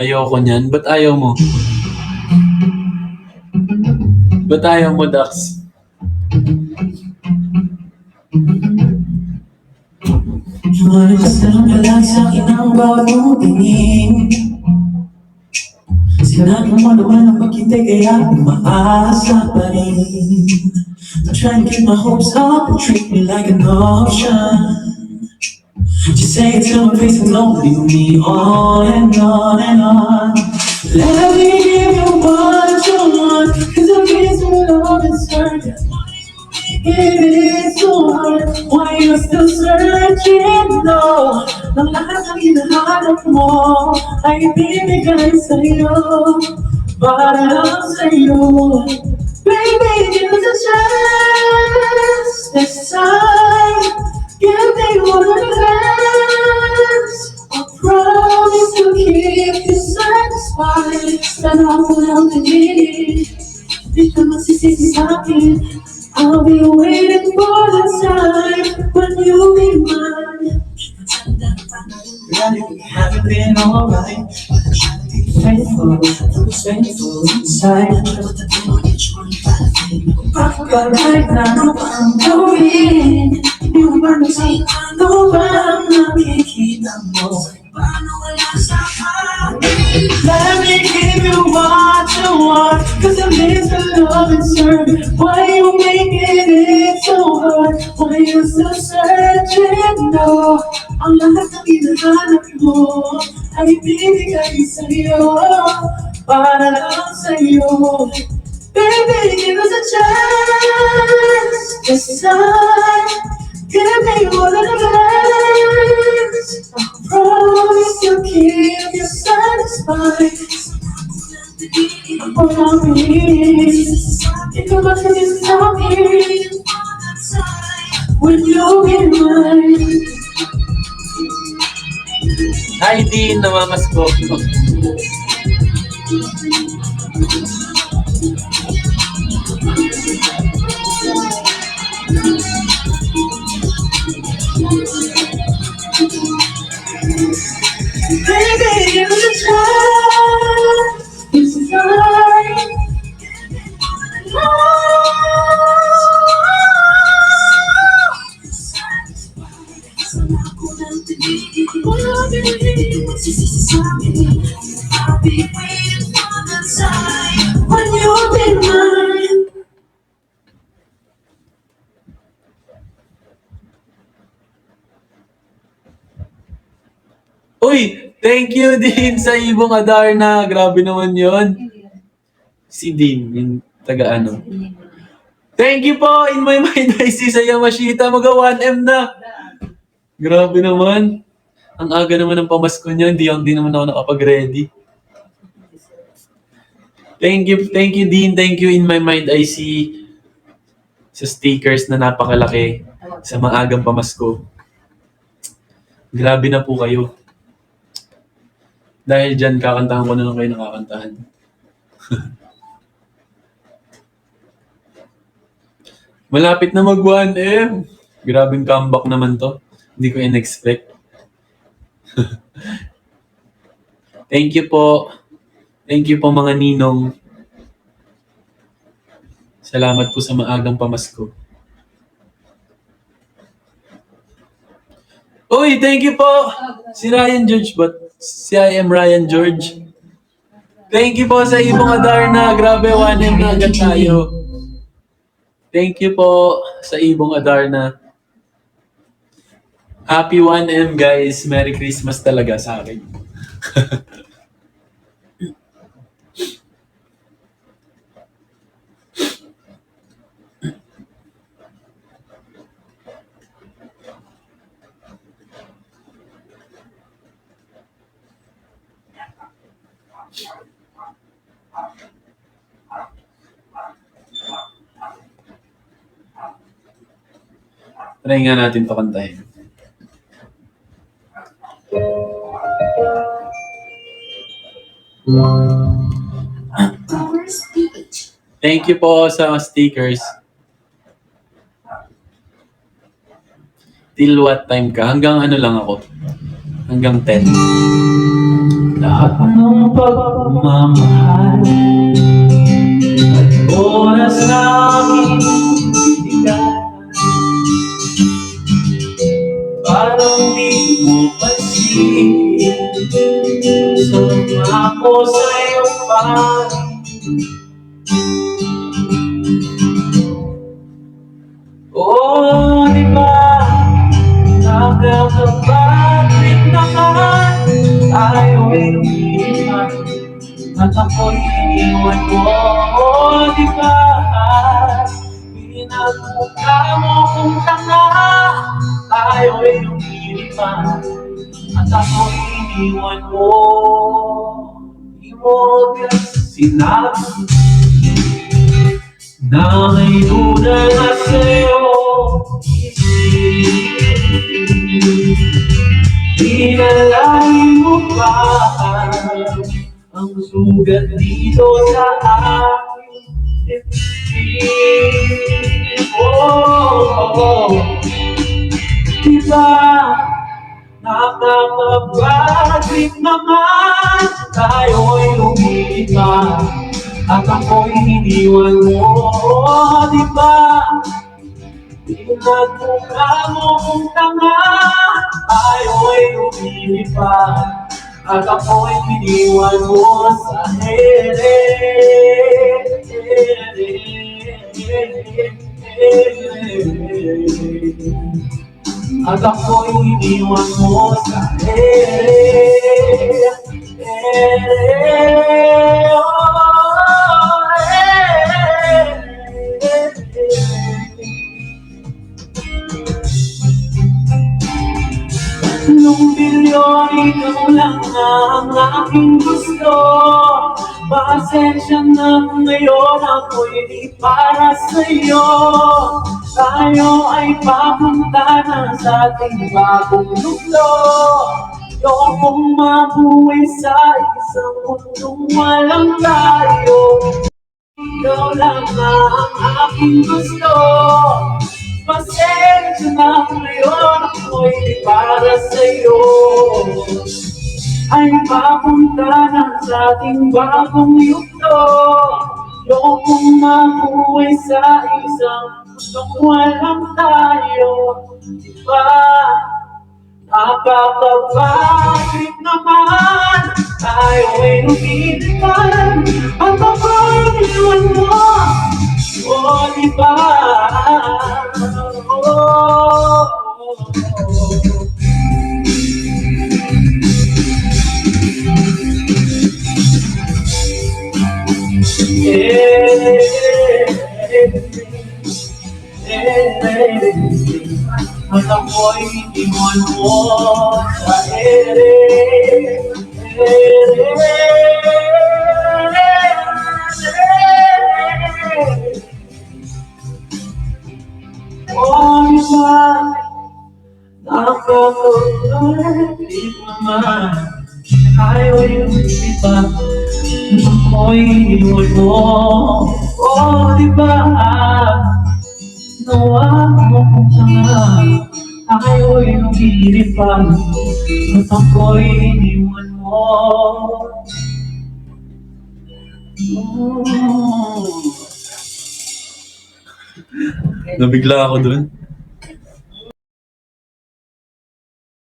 Ayoko niyan. Ba't ayaw mo? Ba't ayaw mo, Dax? Malas lang pala sa akin ang bawat mong tingin Sinabi mo naman na maghintay kaya umaasa pa rin I'm trying to keep my hopes up treat me like an option Just say it to my face and don't leave me on and on and on? Let me give you what you want Cause I'm missing love and certain. It is so hard Why you still searching? No Ng lahat ng hinahanap mo Ay ibibigay sa'yo Para lang sa'yo Baby, give us a chance This time Give me one of satisfied Sana ako lang din Di ka magsisisi sa'kin I'll be waiting for the time when you be mine. Haven't been alright, but I'm trying to be faithful, faithful inside. But right now I'm going. You want to see I know I'm not nakikita mo. Paano wala sa akin? Let me give you what you want Cause I'm missing love and search Why you making it so hard? Why you still searching? No Ang lahat ng hinahanap mo Ay ibibigay sa'yo Para lang sa'yo Baby, give us a chance This time Give me one of the I promise to keep you satisfied Oh, I'm Think about this time here When you get mine Hi, Dean. Namamas Uy! Thank you, Dean, sa ibong Adarna. Grabe naman yon. Si Dean, yung taga ano. Thank you po, in my mind, I see sa Yamashita. Maga 1M na. Grabe naman. Ang aga naman ng pamasko niya. Hindi, hindi naman ako nakapag-ready. Thank you, thank you, Dean. Thank you. In my mind, I see sa stickers na napakalaki sa maagang pamasko. Grabe na po kayo. Dahil dyan, kakantahan ko na lang kayo nakakantahan. Malapit na mag 1M. Grabing comeback naman to. Hindi ko in-expect. Thank you po. Thank you po mga ninong. Salamat po sa maagang pamasko. Uy, thank you po! Si Ryan George ba? Si I am Ryan George. Thank you po sa ibong Adarna. Grabe, 1M na agad tayo. Thank you po sa ibong Adarna. Happy 1M guys. Merry Christmas talaga sa akin. Try nga natin pakantahin. Thank you po sa stickers. Till what time ka? Hanggang ano lang ako. hanggang 10. Lahat ng pagmamahal at oras na aking Sama ko sa iyong panig Oh, di ba? Nakakabalik naman Tayo ay lumipat At ako'y iniwan mo Oh, di ba? Pinagmukha mo kung tanga Tayo ay lumilipat At ako'y iniwan mo Di mo sinabi. Na duda na sa'yo Inalain mo pa ang sugat dito sa aking dibdib Oh, oh, Diba nakakabagit naman tayo'y lumipat at ako'y iniwan mo, di ba? Pinagmukha mo kung tanga, tayo'y lumilipat at ako'y iniwan mo sa ere. At ako'y iniwan mo sa ere. Ere. Oh, ere. Nung bilyon, ikaw lang ang aking gusto Pasensya na ngayon ako'y di para sa'yo. Tayo ay papunta na sa ating bagong mundo Ayokong mabuhay sa isang mundong walang tayo Ikaw lang ang aking gusto. Pasensya na ngayon ako'y para sa'yo Ay papunta na sa ating bagong yugto. Ayokong mabuhay sa isang mundong walang tayo. Diba? Nakakapagpagit naman Tayo ay lumilipan. Ang iniwan mo At ako'y iniwan mo sa ere, ere. Oh, iba, nakakabalik naman Tayo yung iba, ako'y iniwan mo Oh, di ba? Nawa mo kung tanga Tayo'y lumilipan At ako'y iniwan mo Nabigla ako dun.